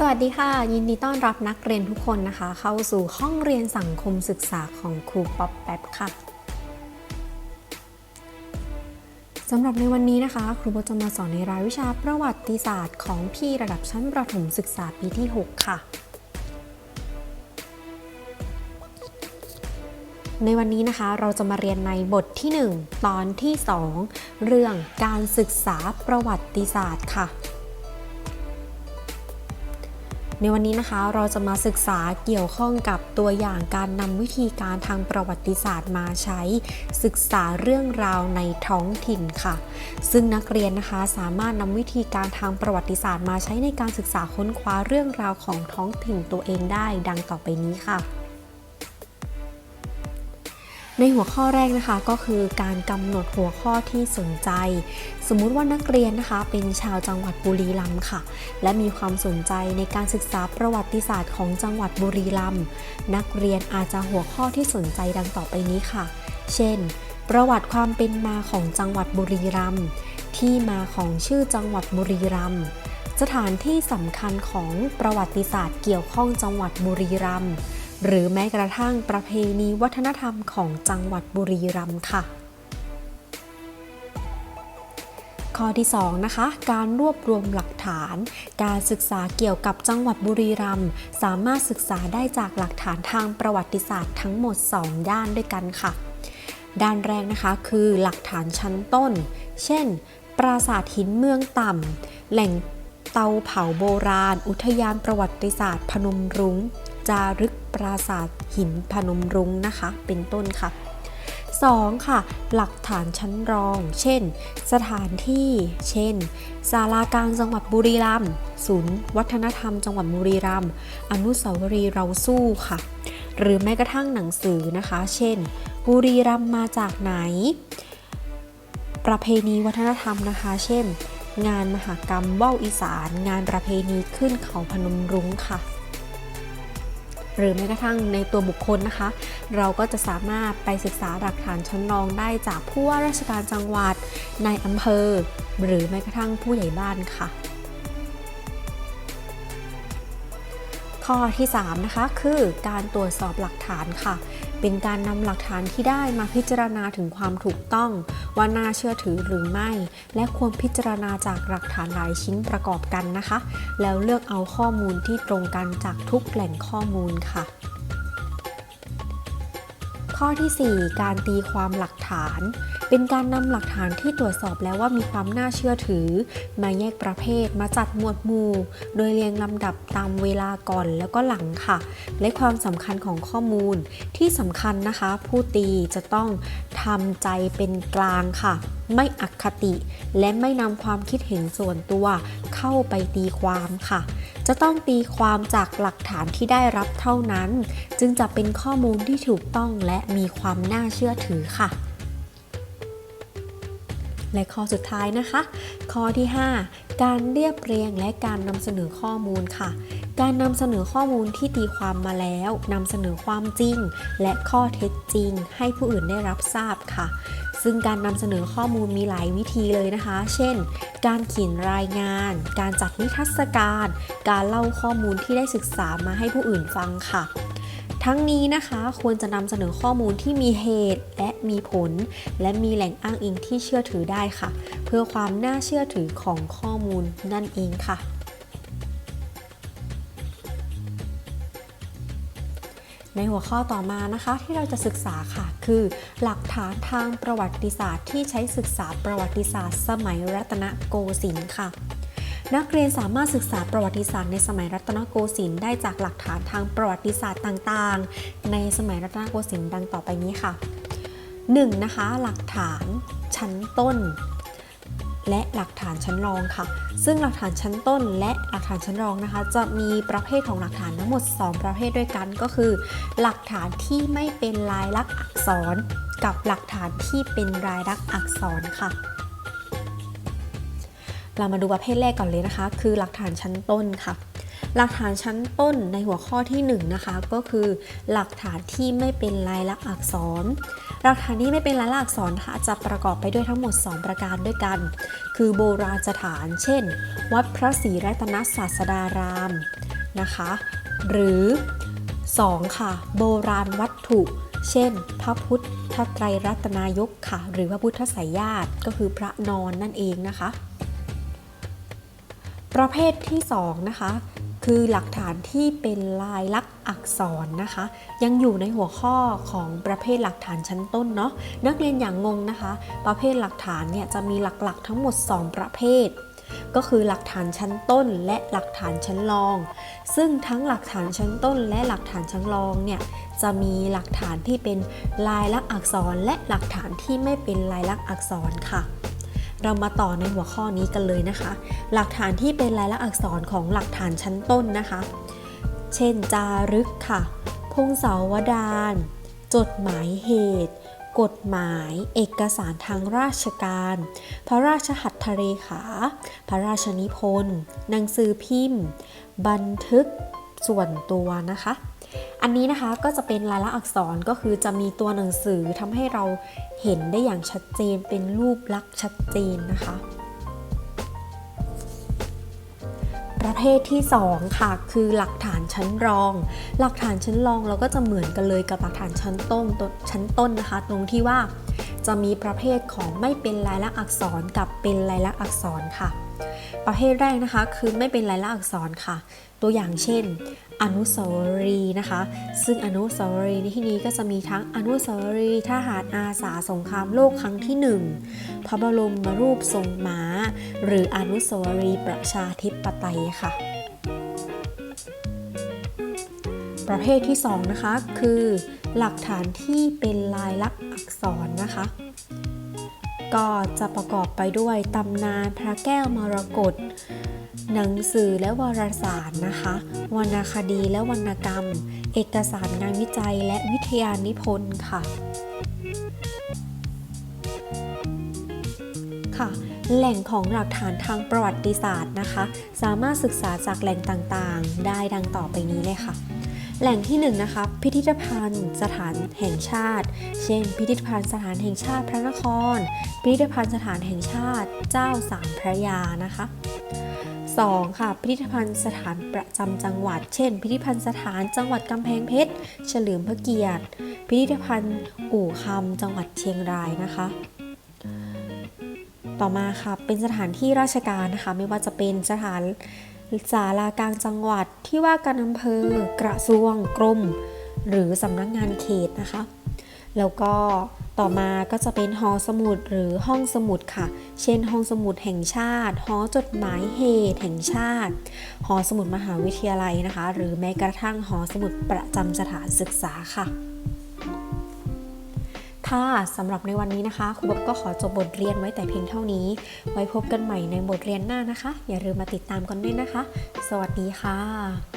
สวัสดีค่ะ ยินดีต้อนรับนักเรียนทุกคนนะคะ เข้าสู่ห้องเรียนสังคมศึกษาของครูป๊อปแป๊บค่ะสำหรับในวันนี้นะคะ ครูโบจะมาสอนในรายวิชาประวัติศาสตร์ของพี่ระดับชั้นประถมศึกษาปีที่ 6 ค่ะ ในวันนี้นะคะเราจะมาเรียนในบทที่ 1 ตอนที่ 2 เรื่องการศึกษาประวัติศาสตร์ค่ะ ในวันนี้นะคะเราจะมาศึกษาเกี่ยวข้องกับตัวอย่างการนำวิธีการทางประวัติศาสตร์มาใช้ ศึกษาเรื่องราวในท้องถิ่นค่ะ ซึ่งนักเรียนนะคะสามารถนำวิธีการทางประวัติศาสตร์มาใช้ในการศึกษาค้นคว้าเรื่องราวของท้องถิ่นตัวเองได้ดังต่อไปนี้ค่ะ ในหัวข้อแรกนะคะก็คือการกำหนดหัวข้อที่สนใจ สมมุติว่านักเรียนนะคะเป็นชาวจังหวัดบุรีรัมย์ค่ะ และมีความสนใจในการศึกษาประวัติศาสตร์ของจังหวัดบุรีรัมย์นักเรียนอาจจะหัวข้อที่สนใจดังต่อไปนี้ค่ะ เช่น ประวัติความเป็นมาของจังหวัดบุรีรัมย์ที่มาของชื่อจังหวัดบุรีรัมย์สถานที่สำคัญของประวัติศาสตร์เกี่ยวข้องจังหวัดบุรีรัมย์ หรือแม้กระทั่งประเพณีวัฒนธรรมของจังหวัดบุรีรัมย์ค่ะ ข้อที่ 2 นะคะ การรวบรวมหลักฐาน การศึกษาเกี่ยวกับจังหวัดบุรีรัมย์สามารถศึกษาได้จากหลักฐานทางประวัติศาสตร์ทั้งหมด 2 ด้านด้วยกันค่ะ ด้านแรกนะคะคือหลักฐานชั้นต้น เช่น ปราสาทหินเมืองต่ำแหล่งเตาเผาโบราณ อุทยานประวัติศาสตร์พนมรุง้ง จารึก ปราสาทหินพนมรุ้งนะคะ เป็นต้นค่ะ 2. ค่ะ หลักฐานชั้นรอง เช่น สถานที่ เช่น ศาลากลางจังหวัดบุรีรัมย์ ศูนย์วัฒนธรรมจังหวัดบุรีรัมย์ อนุสาวรีย์เราสู้ค่ะ หรือแม้กระทั่งหนังสือนะคะ เช่น บุรีรัมย์มาจากไหน ประเพณีวัฒนธรรมนะคะ เช่น งานมหกรรมว่าวอีสาน งานประเพณีขึ้นเขาพนมรุ้งค่ะ หรือแม้กระทั่งในตัวบุคคลนะคะ เราก็จะสามารถไปศึกษาหลักฐานชั้นรองได้จากผู้ว่าราชการจังหวัดในอำเภอ หรือแม้กระทั่งผู้ใหญ่บ้านค่ะ ข้อที่ 3 นะคะ คือการตรวจสอบหลักฐานค่ะ เป็นการนำหลักฐานที่ได้มาพิจารณาถึงความถูกต้อง ว่าน่าเชื่อถือหรือไม่ และควรพิจารณาจากหลักฐานหลายชิ้นประกอบกันนะคะ แล้วเลือกเอาข้อมูลที่ตรงกันจากทุกแหล่งข้อมูลค่ะ ข้อที่ 4 การตีความหลักฐาน เป็นการนำหลักฐานที่ตรวจสอบแล้วว่ามีความน่าเชื่อถือ มาแยกประเภทมาจัดหมวดหมู่ โดยเรียงลำดับตามเวลาก่อนแล้วก็หลังค่ะ และความสำคัญของข้อมูลที่สำคัญนะคะ ผู้ตีจะต้องทำใจเป็นกลางค่ะ ไม่อคติ และไม่นำความคิดเห็นส่วนตัวเข้าไปตีความค่ะ จะต้องตีความจากหลักฐานที่ได้รับเท่านั้น จึงจะเป็นข้อมูลที่ถูกต้องและมีความน่าเชื่อถือค่ะ และข้อสุดท้ายนะคะ ข้อที่ 5 การเรียบเรียงและการนำเสนอข้อมูลค่ะการนำเสนอข้อมูลที่ตีความมาแล้วนำเสนอความจริง และข้อเท็จจริง ให้ผู้อื่นได้รับทราบค่ะ ซึ่งการนำเสนอข้อมูลมีหลายวิธีเลยนะคะ เช่น การเขียนรายงาน การจัดนิทรรศการ การเล่าข้อมูลที่ได้ศึกษามาให้ผู้อื่นฟังค่ะ ทั้งนี้นะคะควรจะนำเสนอข้อมูลที่มีเหตุและมีผล และมีแหล่งอ้างอิงที่เชื่อถือได้ค่ะ เพื่อความน่าเชื่อถือของข้อมูลนั่นเองค่ะ ในหัวข้อต่อมานะคะที่เราจะศึกษาค่ะ คือ หลักฐานทางประวัติศาสตร์ที่ใช้ศึกษาประวัติศาสตร์ สมัยรัตนโกสินทร์ค่ะ นักเรียนสามารถศึกษาประวัติศาสตร์ในสมัยรัตนโกสินทร์ได้จากหลักฐานทางประวัติศาสตร์ต่างๆ ในสมัยรัตนโกสินทร์ดังต่อไปนี้ค่ะ 1. นะคะหลักฐานชั้นต้น และหลักฐานชั้นรองค่ะ ซึ่งหลักฐานชั้นต้นและหลักฐานชั้นรองนะคะ จะมีประเภทของหลักฐานทั้งหมด 2 ประเภทด้วยกันก็คือ หลักฐานที่ไม่เป็นลายลักษณ์อักษร กับหลักฐานที่เป็นลายลักษณ์อักษรค่ะเรามาดูประเภทแรกก่อนเลยนะคะ คือหลักฐานชั้นต้นค่ะ หลักฐานชั้นต้นในหัวข้อที่1นะคะก็คือ หลักฐานที่ไม่เป็นลายลักษณ์อักษร หลักฐานที่ไม่เป็นลายลักษณ์อักษรค่ะจะประกอบไปด้วยทั้งหมด 2 ประการด้วยกัน คือโบราณสถาน เช่น วัดพระศรีรัตนศาสดารามนะคะ หรือ 2 ค่ะ โบราณวัตถุ เช่น พระพุทธไตรรัตนายกค่ะ หรือพระพุทธสายญาติก็คือพระนอนนั่นเองนะคะ ประเภทที่ 2 นะคะ คือหลักฐานที่เป็นลายลักษณ์อักษรนะคะ ยังอยู่ในหัวข้อของประเภทหลักฐานชั้นต้นเนาะนักเรียนอย่างงงนะคะ ประเภทหลักฐานเนี่ยจะมีหลักๆ ทั้งหมด 2 ประเภท ก็คือหลักฐานชั้นต้นและหลักฐานชั้นรอง ซึ่งทั้งหลักฐานชั้นต้นและหลักฐานชั้นรองเนี่ยจะมีหลักฐานที่เป็นลายลักษณ์อักษรและหลักฐานที่ไม่เป็นลายลักษณ์อักษรค่ะ เรามาต่อในหัวข้อนี้กันเลยนะคะ หลักฐานที่เป็นลายลักษณ์อักษรของหลักฐานชั้นต้นนะคะ เช่น จารึกค่ะ พงศาวดาร จดหมายเหตุ กฎหมาย เอกสารทางราชการ พระราชหัตถเลขา พระราชนิพนธ์ หนังสือพิมพ์ บันทึก ส่วนตัวนะคะ อันนี้นะคะก็จะเป็นลายลักษณ์อักษรก็คือจะมีตัวหนังสือทำให้เราเห็นได้อย่างชัดเจนเป็นรูปลักษณ์ชัดเจนนะคะ ประเภทที่ 2 ค่ะ คือหลักฐานชั้นรอง หลักฐานชั้นรองเราก็จะเหมือนกันเลยกับหลักฐานชั้นต้นชั้นต้นนะคะ ตรงที่ว่าจะมีประเภทของไม่เป็นลายลักษณ์อักษรกับเป็นลายลักษณ์อักษรค่ะ ประเภทแรกนะคะ คือไม่เป็นลายลักษณ์อักษรค่ะ ตัวอย่างเช่น อนุสาวรีย์นะคะ ซึ่งอนุสาวรีย์ในที่นี้ก็จะมีทั้งอนุสาวรีย์ทหารอาสาสงครามโลกครั้งที่ 1 พระบรมรูปทรงม้า หรืออนุสาวรีย์ประชาธิปไตยค่ะ ประเภทที่ 2 นะคะ คือ หลักฐานที่เป็นลายลักษณ์อักษรนะคะ ก็จะประกอบไปด้วยตำนานพระแก้วมรกตหนังสือและวารสารนะคะ วรรณคดีและวรรณกรรม เอกสารงานวิจัยและวิทยานิพนธ์ค่ะ ค่ะ แหล่งของหลักฐานทางประวัติศาสตร์นะคะ สามารถศึกษาจากแหล่งต่างๆ ได้ดังต่อไปนี้เลยค่ะ แหล่งที่1นงนะคะพิพิธภัณฑ์สถานแห่งชาติ เช่น พิพิธภัณฑ์สถานแห่งชาติพระนคร พิพิธภัณฑ์สถานแห่งชาติเจ้าสามพระยานะคะ 2. ค่ะ พิพิธภัณฑ์สถานประจำจังหวัด เช่น พิพิธภัณฑ์สถานจังหวัดกำแพงเพชร เฉลิมพระเกียรติ พิพิธภัณฑ์อู่คำจังหวัดเชียงรายนะคะต่อมาค่ะเป็นสถานที่ราชการนะคะ ไม่ว่าจะเป็นสถาน ศาลากลางจังหวัดที่ว่าการอำเภอกระทรวงกรม หรือสำนักงานเขตนะคะ แล้วก็ต่อมาก็จะเป็นหอสมุดหรือห้องสมุดค่ะ เช่น ห้องสมุดแห่งชาติ หอจดหมายเหตุแห่งชาติ หอสมุดมหาวิทยาลัยนะคะ หรือแม้กระทั่งหอสมุดประจำสถานศึกษาค่ะ ค่ะสำหรับในวันนี้นะคะครูบ๊อบก็ขอจบบทเรียนไว้แต่เพียงเท่านี้ ไว้พบกันใหม่ในบทเรียนหน้านะคะ อย่าลืมมาติดตามกันด้วยนะคะ สวัสดีค่ะ